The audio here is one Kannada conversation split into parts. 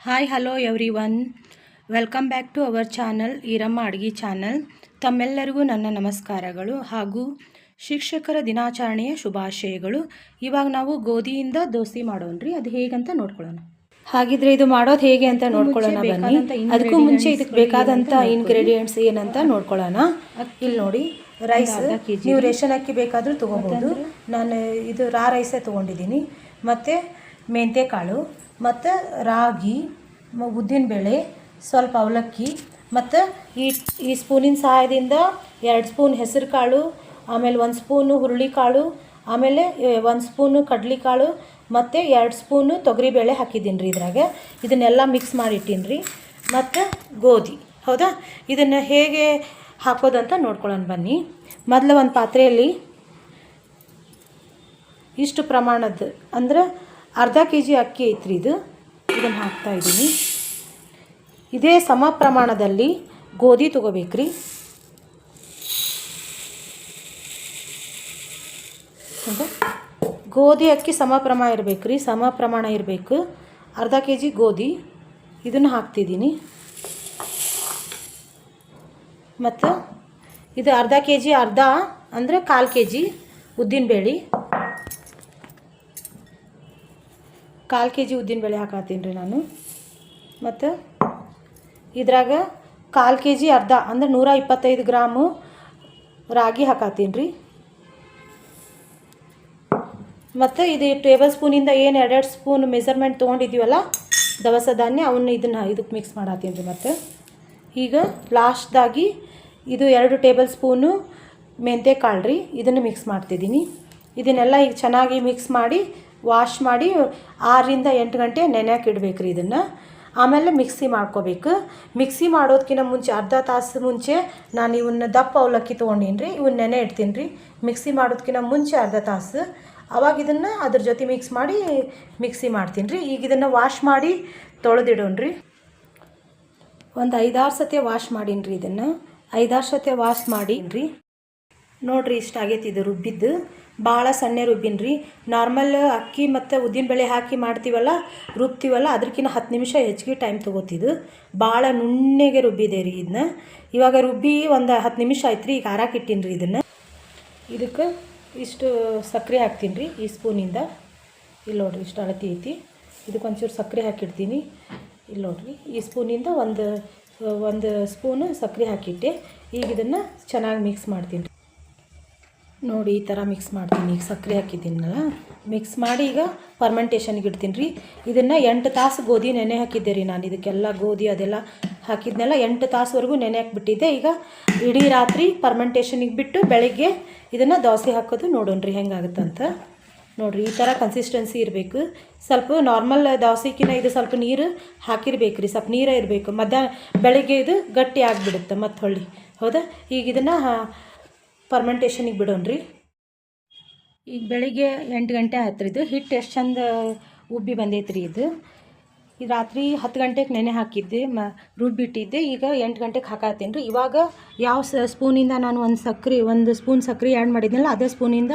Hi hello everyone welcome back to our channel Eeramma ಅಡುಗೆ ಚಾನಲ್ ತಮ್ಮೆಲ್ಲರಿಗೂ ನನ್ನ ನಮಸ್ಕಾರಗಳು ಹಾಗೂ ಶಿಕ್ಷಕರ ದಿನಾಚರಣೆಯ ಶುಭಾಶಯಗಳು. ಇವಾಗ ನಾವು ಗೋಧಿಯಿಂದ ದೋಸೆ ಮಾಡೋಣ್ರಿ ಅದು ಹೇಗಂತ ನೋಡ್ಕೊಳ್ಳೋಣ. ಹಾಗಿದ್ರೆ ಇದು ಮಾಡೋದು ಹೇಗೆ ಅಂತ ನೋಡ್ಕೊಳ್ಳೋಣ ಬನ್ನಿ. ಅದಕ್ಕೂ ಮುಂಚೆ ಇದಕ್ಕೆ ಬೇಕಾದಂಥ ಇನ್ಗ್ರೀಡಿಯೆಂಟ್ಸ್ ಏನಂತ ನೋಡ್ಕೊಳ್ಳೋಣ. ಇಲ್ಲಿ ನೋಡಿ ರೈಸ್ ನೀವು ರೇಷನ್ ಅಕ್ಕಿ ಬೇಕಾದರೂ ತೊಗೋಬೋದು. ನಾನು ಇದು ರಾ ರೈಸೇ ತೊಗೊಂಡಿದ್ದೀನಿ. ಮತ್ತು ಮೆಂತ್ಯ ಕಾಳು, ಮತ್ತು ರಾಗಿ ಉದ್ದಿನ ಬೇಳೆ, ಸ್ವಲ್ಪ ಅವಲಕ್ಕಿ, ಮತ್ತು ಈ ಈ ಸ್ಪೂನಿನ ಸಹಾಯದಿಂದ ಎರಡು ಸ್ಪೂನ್ ಹೆಸರು ಕಾಳು, ಆಮೇಲೆ ಒಂದು ಸ್ಪೂನು ಹುರುಳಿಕಾಳು ಆಮೇಲೆ ಒಂದು ಸ್ಪೂನು ಕಡ್ಲಿಕಾಳು ಮತ್ತು ಎರಡು ಸ್ಪೂನು ತೊಗರಿಬೇಳೆ ಹಾಕಿದ್ದೀನಿ ರೀ ಇದ್ರಾಗ. ಇದನ್ನೆಲ್ಲ ಮಿಕ್ಸ್ ಮಾಡಿಟ್ಟೀನಿ ರೀ. ಮತ್ತು ಗೋಧಿ, ಹೌದಾ? ಇದನ್ನು ಹೇಗೆ ಹಾಕೋದಂತ ನೋಡ್ಕೊಳ್ಳೋಣ ಬನ್ನಿ. ಮೊದಲು ಒಂದು ಪಾತ್ರೆಯಲ್ಲಿ ಇಷ್ಟು ಪ್ರಮಾಣದ, ಅಂದ್ರೆ ಅರ್ಧ ಕೆ ಜಿ ಅಕ್ಕಿ ಐತ್ರಿ ಇದು. ಇದನ್ನು ಹಾಕ್ತಾ ಇದ್ದೀನಿ. ಇದೇ ಸಮ ಪ್ರಮಾಣದಲ್ಲಿ ಗೋಧಿ ತೊಗೋಬೇಕ್ರಿ. ಗೋಧಿ, ಅಕ್ಕಿ ಸಮ ಪ್ರಮಾಣ ಇರಬೇಕು ರೀ ಸಮ ಪ್ರಮಾಣ ಇರಬೇಕು. ಅರ್ಧ ಕೆ ಜಿ ಗೋಧಿ. ಇದನ್ನು ಹಾಕ್ತಿದ್ದೀನಿ. ಮತ್ತು ಇದು ಅರ್ಧ ಕೆ ಜಿ ಅರ್ಧ ಅಂದರೆ ಕಾಲು ಕೆ ಜಿ ಉದ್ದಿನಬೇಳೆ. ಕಾಲು ಕೆ ಜಿ ಉದ್ದಿನಬೇಳೆ ಹಾಕತ್ತೀನಿ ರೀ ನಾನು. ಮತ್ತು ಇದ್ರಾಗ ಕಾಲು ಕೆ ಜಿ ಅರ್ಧ, ಅಂದ್ರೆ ನೂರ ಇಪ್ಪತ್ತೈದು ಗ್ರಾಮು ರಾಗಿ ಹಾಕತ್ತೀನಿ ರೀ. ಮತ್ತು ಇದು ಟೇಬಲ್ ಸ್ಪೂನಿಂದ ಏನು ಎರಡೆರಡು ಸ್ಪೂನ್ ಮೆಸರ್ಮೆಂಟ್ ತೊಗೊಂಡಿದ್ದೀವಲ್ಲ, ದವಸ ಧಾನ್ಯ, ಅವನ್ನ ಇದನ್ನು ಇದಕ್ಕೆ ಮಿಕ್ಸ್ ಮಾಡತ್ತೀನಿ ರೀ ಮತ್ತು. ಈಗ ಲಾಸ್ಟ್ದಾಗಿ ಇದು ಎರಡು ಟೇಬಲ್ ಸ್ಪೂನು ಮೆಂತೆ ಕಾಳು ರೀ, ಇದನ್ನು ಮಿಕ್ಸ್ ಮಾಡ್ತಿದ್ದೀನಿ. ಇದನ್ನೆಲ್ಲ ಈಗ ಚೆನ್ನಾಗಿ ಮಿಕ್ಸ್ ಮಾಡಿ ವಾಶ್ ಮಾಡಿ ಆರರಿಂದ ಎಂಟು ಗಂಟೆ ನೆನೆಯಕ್ಕೆ ಇಡಬೇಕು ರೀ ಇದನ್ನು. ಆಮೇಲೆ ಮಿಕ್ಸಿ ಮಾಡ್ಕೋಬೇಕು. ಮಿಕ್ಸಿ ಮಾಡೋದಕ್ಕಿಂತ ಮುಂಚೆ ಅರ್ಧ ತಾಸು ಮುಂಚೆ ನಾನು ಇವನ್ನ ದಪ್ಪ ಅವಲಕ್ಕಿ ತೊಗೊಂಡೀನಿ ರೀ ಇವನ್ನ ನೆನೆ ಇಡ್ತೀನಿ ರೀ ಮಿಕ್ಸಿ ಮಾಡೋದಕ್ಕಿಂತ ಮುಂಚೆ ಅರ್ಧ ತಾಸು. ಅವಾಗ ಇದನ್ನು ಅದ್ರ ಜೊತೆ ಮಿಕ್ಸ್ ಮಾಡಿ ಮಿಕ್ಸಿ ಮಾಡ್ತೀನಿ ರೀ ಈಗ ಇದನ್ನು ವಾಶ್ ಮಾಡಿ ತೊಳೆದಿಡೋಣ ರೀ ಒಂದು ಐದಾರು ಸತಿ ವಾಶ್ ಮಾಡೀನಿ ರೀ ಇದನ್ನು. ಐದಾರು ಸತಿ ವಾಶ್ ಮಾಡೀನಿ ರೀ ನೋಡ್ರಿ ಇಷ್ಟ ಆಗೈತಿ ಇದು ರುಬ್ಬಿದ್ದು. ಭಾಳ ಸಣ್ಣ ರುಬ್ಬಿನ ರೀ ನಾರ್ಮಲ್ ಅಕ್ಕಿ ಮತ್ತು ಉದ್ದಿನಬೇಳೆ ಹಾಕಿ ಮಾಡ್ತೀವಲ್ಲ, ರುಬ್ತೀವಲ್ಲ ಅದಕ್ಕಿಂತ ಹತ್ತು ನಿಮಿಷ ಹೆಚ್ಚಿಗೆ ಟೈಮ್ ತೊಗೋತಿದ್ದು ಭಾಳ ನುಣ್ಣಗೆ ರುಬ್ಬಿದೆ ರೀ ಇದನ್ನ ಇವಾಗ ರುಬ್ಬಿ ಒಂದು ಹತ್ತು ನಿಮಿಷ ಆಯ್ತು ರೀ ಈಗ ಹಾರಾಕ್ ಇಟ್ಟೀನಿ ರೀ ಇದನ್ನು. ಇದಕ್ಕೆ ಇಷ್ಟು ಸಕ್ಕರೆ ಹಾಕ್ತೀನಿ ರೀ ಈ ಸ್ಪೂನಿಂದ. ಇಲ್ಲಿ ನೋಡ್ರಿ ಇಷ್ಟು ಅಳತಿ ಐತಿ. ಇದಕ್ಕೆ ಒಂಚೂರು ಸಕ್ಕರೆ ಹಾಕಿಡ್ತೀನಿ. ಇಲ್ಲಿ ನೋಡ್ರಿ, ಈ ಸ್ಪೂನಿಂದ ಒಂದು ಒಂದು ಸ್ಪೂನು ಸಕ್ಕರೆ ಹಾಕಿಟ್ಟೆ. ಈಗ ಇದನ್ನು ಚೆನ್ನಾಗಿ ಮಿಕ್ಸ್ ಮಾಡ್ತೀನಿ ನೋಡಿ ಈ ಥರ ಮಿಕ್ಸ್ ಮಾಡ್ತೀನಿ. ಈಗ ಸಕ್ಕರೆ ಹಾಕಿದ್ದೀನಲ್ಲ ಮಿಕ್ಸ್ ಮಾಡಿ ಈಗ ಫರ್ಮೆಂಟೇಷನ್ಗೆ ಇಡ್ತೀನಿ ರೀ. ಇದನ್ನು ಎಂಟು ತಾಸು ಗೋಧಿ ನೆನೆ ಹಾಕಿದ್ದೆ ರೀ ನಾನು. ಇದಕ್ಕೆಲ್ಲ ಗೋಧಿ ಅದೆಲ್ಲ ಹಾಕಿದ್ನೆಲ್ಲ, ಎಂಟು ತಾಸುವರೆಗೂ ನೆನೆ ಹಾಕಿಬಿಟ್ಟಿದ್ದೆ. ಈಗ ಇಡೀ ರಾತ್ರಿ ಫರ್ಮೆಂಟೇಷನಿಗೆ ಬಿಟ್ಟು ಬೆಳಗ್ಗೆ ಇದನ್ನು ದೋಸೆ ಹಾಕೋದು ನೋಡೋಣ ರೀ ಹೆಂಗಾಗುತ್ತಂತ. ನೋಡಿರಿ, ಈ ಥರ ಕನ್ಸಿಸ್ಟೆನ್ಸಿ ಇರಬೇಕು. ಸ್ವಲ್ಪ ನಾರ್ಮಲ್ ದೋಸೆಕಿನ ಇದು ಸ್ವಲ್ಪ ನೀರು ಹಾಕಿರ್ಬೇಕು ರೀ. ಸ್ವಲ್ಪ ನೀರೇ ಇರಬೇಕು. ಮಧ್ಯಾಹ್ನ, ಬೆಳಗ್ಗೆ ಇದು ಗಟ್ಟಿ ಆಗಿಬಿಡುತ್ತೆ ಮತ್ತು ಹೊಳ್ಳಿ. ಹೌದಾ? ಈಗ ಇದನ್ನು ಫರ್ಮೆಂಟೇಷನಿಗೆ ಬಿಡೋಣ್ರಿ. ಈಗ ಬೆಳಿಗ್ಗೆ ಎಂಟು ಗಂಟೆ ಆಯ್ತು ರೀ ಇದು. ಹಿಟ್ಟು ಎಷ್ಟು ಚಂದ ಉಬ್ಬಿ ಬಂದೈತ್ರಿ ಇದು. ಈ ರಾತ್ರಿ ಹತ್ತು ಗಂಟೆಗೆ ನೆನೆ ಹಾಕಿದ್ದೆ, ಮ, ರುಬ್ಬಿಟ್ಟಿದ್ದೆ. ಈಗ ಎಂಟು ಗಂಟೆಗೆ ಹಾಕಾತೀನಿ ರೀ ಇವಾಗ ಯಾವ ಸ್ಪೂನಿಂದ ನಾನು ಒಂದು ಸಕ್ರೆ, ಒಂದು ಸ್ಪೂನ್ ಸಕ್ರೆ ಆ್ಯಡ್ ಮಾಡಿದ್ನಲ್ಲ, ಅದೇ ಸ್ಪೂನಿಂದ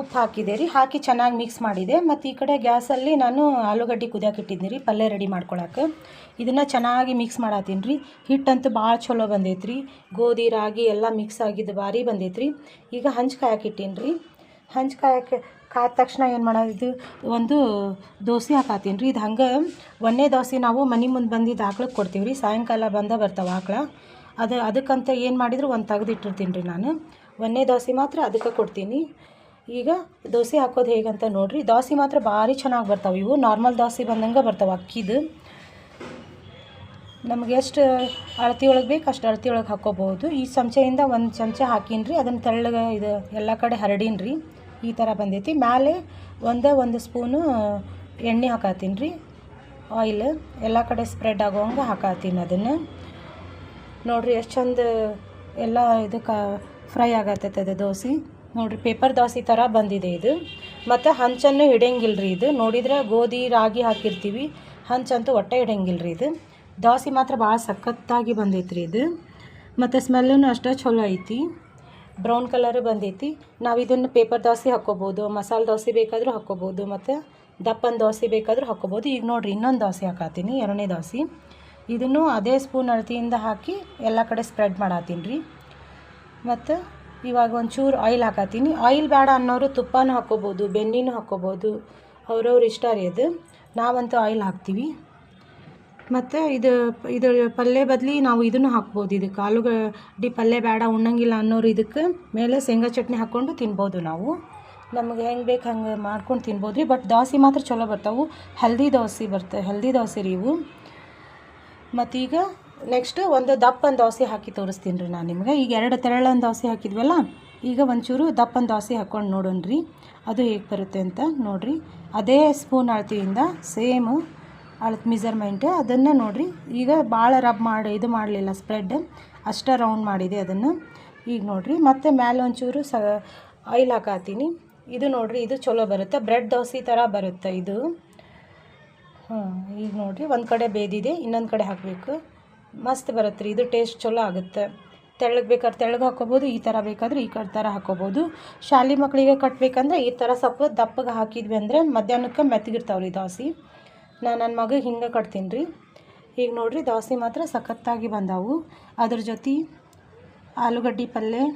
ಉಪ್ಪು ಹಾಕಿದೆ ರೀ, ಹಾಕಿ ಚೆನ್ನಾಗಿ ಮಿಕ್ಸ್ ಮಾಡಿದೆ. ಮತ್ತು ಈ ಕಡೆ ಗ್ಯಾಸಲ್ಲಿ ನಾನು ಆಲೂಗಡ್ಡೆ ಕುದಿಯಕ್ಕೆ ಇಟ್ಟಿದ್ದೀನಿ ರೀ, ಪಲ್ಯ ರೆಡಿ ಮಾಡ್ಕೊಳಕ್ಕೆ ಇದನ್ನು ಚೆನ್ನಾಗಿ ಮಿಕ್ಸ್ ಮಾಡತ್ತೀನಿ ರೀ. ಹಿಟ್ಟಂತೂ ಭಾಳ ಚಲೋ ಬಂದೈತೆ ರೀ. ಗೋಧಿ, ರಾಗಿ ಎಲ್ಲ ಮಿಕ್ಸ್ ಆಗಿದ್ದು ಭಾರಿ ಬಂದೈತೆ ರೀ. ಈಗ ಹಂಚ್ ಕಾಯಕ್ಕೆ ರೀ. ಹಂಚ್ಕಾಯಕ್ಕೆ ಕಾದ ತಕ್ಷಣ ಏನು ಮಾಡೋದು ಒಂದು ದೋಸೆ ಹಾಕತ್ತೀನಿ ರೀ. ಇದು ಹಂಗೆ ಒಂದೇ ದೋಸೆ ನಾವು ಮನೆ ಮುಂದೆ ಬಂದಿದ್ದು ಆಕ್ಳಕ್ಕೆ ಕೊಡ್ತೀವಿ ರೀ. ಸಾಯಂಕಾಲ ಬಂದ ಬರ್ತಾವೆ ಆಕಳ ಅದು ಅದಕ್ಕಂತ ಏನು ಮಾಡಿದ್ರು ಒಂದು ತೆಗೆದಿಟ್ಟಿರ್ತೀನಿ ರೀ ನಾನು. ಒಂದೇ ದೋಸೆ ಮಾತ್ರ ಅದಕ್ಕೆ ಕೊಡ್ತೀನಿ. ಈಗ ದೋಸೆ ಹಾಕೋದು ಹೇಗಂತ ನೋಡಿರಿ. ದೋಸೆ ಮಾತ್ರ ಭಾರಿ ಚೆನ್ನಾಗಿ ಬರ್ತಾವೆ. ಇವು ನಾರ್ಮಲ್ ದೋಸೆ ಬಂದಂಗೆ ಬರ್ತಾವೆ ಅಕ್ಕಿದು. ನಮ್ಗೆ ಎಷ್ಟು ಅಳತಿ ಒಳಗೆ ಬೇಕು ಅಷ್ಟು ಅಳತಿ ಒಳಗೆ ಹಾಕೋಬಹುದು. ಈ ಚಮಚೆಯಿಂದ ಒಂದು ಚಮಚ ಹಾಕೀನಿ ಅದನ್ನು ತೆಳ್ಳಗೆ ಇದು ಎಲ್ಲ ಕಡೆ ಹರಡೀನಿ ಈ ಥರ ಬಂದೈತಿ. ಮ್ಯಾಲೆ ಒಂದೇ ಒಂದು ಸ್ಪೂನು ಎಣ್ಣೆ ಹಾಕತ್ತೀನಿ ರೀ ಆಯಿಲ್ ಎಲ್ಲ ಕಡೆ ಸ್ಪ್ರೆಡ್ ಆಗೋಂಗೆ ಹಾಕತ್ತೀನಿ ಅದನ್ನು. ನೋಡಿರಿ ಎಷ್ಟು ಚಂದ ಎಲ್ಲ ಇದಕ್ಕೆ ಫ್ರೈ ಆಗತ್ತೈತೆ ಅದು ದೋಸೆ. ನೋಡಿರಿ ಪೇಪರ್ ದೋಸೆ ಥರ ಬಂದಿದೆ ಇದು. ಮತ್ತು ಹಂಚನ್ನು ಹಿಡಿಯಂಗಿಲ್ಲ ರೀ ಇದು. ನೋಡಿದ್ರೆ ಗೋಧಿ, ರಾಗಿ ಹಾಕಿರ್ತೀವಿ. ಹಂಚಂತೂ ಒಟ್ಟೆ ಹಿಡಿಯಂಗಿಲ್ಲ ರೀ ಇದು. ದೋಸೆ ಮಾತ್ರ ಭಾಳ ಸಖತ್ತಾಗಿ ಬಂದೈತೆ ರೀ ಇದು. ಮತ್ತು ಸ್ಮೆಲ್ಲೂ ಅಷ್ಟೇ ಚಲೋ ಐತಿ. ಬ್ರೌನ್ ಕಲರ್ ಬಂದೈತಿ. ನಾವು ಇದನ್ನು ಪೇಪರ್ ದೋಸೆ ಹಾಕ್ಕೋಬೋದು ಮಸಾಲೆ ದೋಸೆ ಬೇಕಾದರೂ ಹಾಕ್ಕೋಬೋದು ಮತ್ತು ದಪ್ಪನ ದೋಸೆ ಬೇಕಾದರೂ ಹಾಕ್ಕೋಬೋದು ಈಗ ನೋಡಿರಿ, ಇನ್ನೊಂದು ದೋಸೆ ಹಾಕತ್ತೀನಿ, ಎರಡನೇ ದೋಸೆ. ಇದನ್ನು ಅದೇ ಸ್ಪೂನ್ ಅಳತೆಯಿಂದ ಹಾಕಿ ಎಲ್ಲ ಕಡೆ ಸ್ಪ್ರೆಡ್ ಮಾಡತ್ತೀನಿ ರೀ ಮತ್ತು ಇವಾಗ ಒಂಚೂರು ಆಯಿಲ್ ಹಾಕತ್ತೀನಿ ಆಯಿಲ್ ಬೇಡ ಅನ್ನೋರು ತುಪ್ಪನೂ ಹಾಕ್ಕೋಬೋದು ಬೆಣ್ಣೆನೂ ಹಾಕ್ಕೋಬೋದು ಅವ್ರವ್ರ ಇಷ್ಟ ರೀ ಅದು. ನಾವಂತೂ ಆಯಿಲ್ ಹಾಕ್ತೀವಿ. ಮತ್ತು ಇದು ಇದು ಪಲ್ಯ ಬದಲಿ ನಾವು ಇದನ್ನು ಹಾಕ್ಬೋದು. ಇದಕ್ಕೆ ಆಲೂಗಡ್ಡೆ ಪಲ್ಯ ಬೇಡ ಉಣ್ಣಂಗಿಲ್ಲ ಅನ್ನೋರು ಇದಕ್ಕೆ ಮೇಲೆ ಶೇಂಗಾ ಚಟ್ನಿ ಹಾಕ್ಕೊಂಡು ತಿನ್ಬೋದು ನಾವು. ನಮಗೆ ಹೆಂಗೆ ಬೇಕು ಹಂಗೆ ಮಾಡ್ಕೊಂಡು ತಿನ್ಬೋದು ರೀ. ಬಟ್ ದೋಸೆ ಮಾತ್ರ ಚಲೋ ಬರ್ತಾವೆ. ಹೆಲ್ದಿ ದೋಸೆ ಬರ್ತವೆ ಹೆಲ್ದಿ ದೋಸೆ ರೀ ಇವು. ಮತ್ತೀಗ ನೆಕ್ಸ್ಟ್ ಒಂದು ದಪ್ಪನ ದೋಸೆ ಹಾಕಿ ತೋರಿಸ್ತೀನಿ ರೀ ನಾನು ನಿಮ್ಗೆ. ಈಗ ಎರಡು ತೆರಳನ ದೋಸೆ ಹಾಕಿದ್ವಲ್ಲ, ಈಗ ಒಂಚೂರು ದಪ್ಪನ ದೋಸೆ ಹಾಕ್ಕೊಂಡು ನೋಡೋಣ ರೀ. ಅದು ಹೇಗೆ ಬರುತ್ತೆ ಅಂತ ನೋಡಿರಿ. ಅದೇ ಸ್ಪೂನ್ ಅಳತೆಯಿಂದ ಸೇಮು ಅಳತೆ ಮೆಜರ್ಮೆಂಟ್ ಅದನ್ನು ನೋಡಿರಿ. ಈಗ ಭಾಳ ರಬ್ ಮಾಡಿ, ಇದು ಮಾಡಲಿಲ್ಲ ಸ್ಪ್ರೆಡ್ ಅಷ್ಟೇ ರೌಂಡ್ ಮಾಡಿದೆ ಅದನ್ನು. ಈಗ ನೋಡಿರಿ, ಮತ್ತು ಮೇಲೆ ಒಂಚೂರು ಸ ಆಯಿಲ್ ಹಾಕಾತೀನಿ. ಇದು ನೋಡಿರಿ, ಇದು ಚಲೋ ಬರುತ್ತೆ. ಬ್ರೆಡ್ ದೋಸೆ ಥರ ಬರುತ್ತೆ ಇದು. ಹಾಂ ಈಗ ನೋಡಿರಿ, ಒಂದು ಕಡೆ ಬೇದಿದೆ, ಇನ್ನೊಂದು ಕಡೆ ಹಾಕಬೇಕು. ಮಸ್ತ್ ಬರುತ್ತೆ ರೀ ಇದು ಟೇಸ್ಟ್ ಚಲೋ ಆಗುತ್ತೆ. ತೆಳ್ಳಗೆ ಬೇಕಾದ್ರೆ ತೆಳಗೆ ಹಾಕೋಬೋದು, ಈ ಥರ ಬೇಕಾದ್ರೆ ಈ ಕಡೆ ಥರ ಹಾಕೋಬೋದು. ಶಾಲೆ ಮಕ್ಕಳಿಗೆ ಕಟ್ಟಬೇಕಂದ್ರೆ ಈ ಥರ ಸ್ವಲ್ಪ ದಪ್ಪಗೆ ಹಾಕಿದ್ವಿ ಅಂದರೆ ಮಧ್ಯಾಹ್ನಕ್ಕೆ ಮೆತ್ತಗಿರ್ತಾವೆ ರೀ ದೋಸೆ. ನಾನು ನನ್ನ ಮಗ ಹಿಂಗೆ ಕಟ್ತೀನಿ ರೀ ಈಗ ನೋಡಿರಿ ದೋಸೆ ಮಾತ್ರ ಸಖತ್ತಾಗಿ ಬಂದಾವು. ಅದ್ರ ಜೊತೆ ಆಲೂಗಡ್ಡೆ ಪಲ್ಯ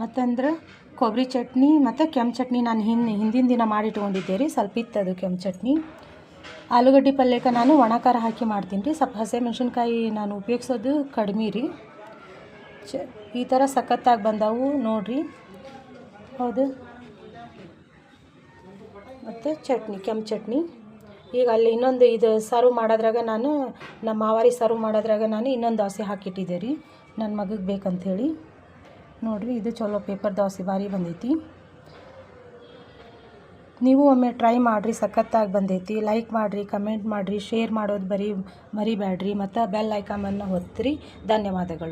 ಮತ್ತಂದ್ರೆ ಕೊಬ್ಬರಿ ಚಟ್ನಿ, ಮತ್ತು ಕೆಂಪು ಚಟ್ನಿ ನಾನು ಹಿಂದೆ ಹಿಂದಿನ ದಿನ ಮಾಡಿಟ್ಕೊಂಡಿದ್ದೆ ರೀ, ಸ್ವಲ್ಪ ಇತ್ತು ಅದು ಕೆಂಪು ಚಟ್ನಿ. ಆಲೂಗಡ್ಡೆ ಪಲ್ಯಕ್ಕೆ ನಾನು ಒಣ ಖಾರ ಹಾಕಿ ಮಾಡ್ತೀನಿ ರೀ. ಸ್ವಲ್ಪ ಹಸಿಮೆಣ್ಸಿನ್ಕಾಯಿ ನಾನು ಉಪಯೋಗಿಸೋದು ಕಡಿಮೆ ರೀ. ಚ, ಈ ಥರ ಸಖತ್ತಾಗಿ ಬಂದವು ನೋಡಿರಿ. ಹೌದು. ಮತ್ತು ಚಟ್ನಿ, ಕೆಂಪು ಚಟ್ನಿ. ಈಗ ಅಲ್ಲಿ ಇನ್ನೊಂದು ಇದು ಸರ್ವ್ ಮಾಡೋದ್ರಾಗ ನಾನು, ನಮ್ಮ ಮಾವಾರಿ ಸರ್ವ್ ಮಾಡೋದ್ರಾಗ ನಾನು ಇನ್ನೊಂದು ದೋಸೆ ಹಾಕಿಟ್ಟಿದ್ದೆ ರೀ. ನನ್ನ ಮಗಗೆ ಬೇಕಂಥೇಳಿ ನೋಡಿರಿ, ಇದು ಚಲೋ ಪೇಪರ್ ದೋಸೆ ಭಾರಿ ಬಂದೈತಿ. ನೀವು ಒಮ್ಮೆ ಟ್ರೈ ಮಾಡಿರಿ, ಸಖತ್ತಾಗಿ ಬಂದೈತಿ. ಲೈಕ್ ಮಾಡಿರಿ ಕಮೆಂಟ್ ಮಾಡಿರಿ ಶೇರ್ ಮಾಡೋದು ಬರೀ ಮರಿಬೇಡ್ರಿ ಮತ್ತು ಬೆಲ್ ಐಕಾಮನ್ನು ಒತ್ತಿರಿ. ಧನ್ಯವಾದಗಳು.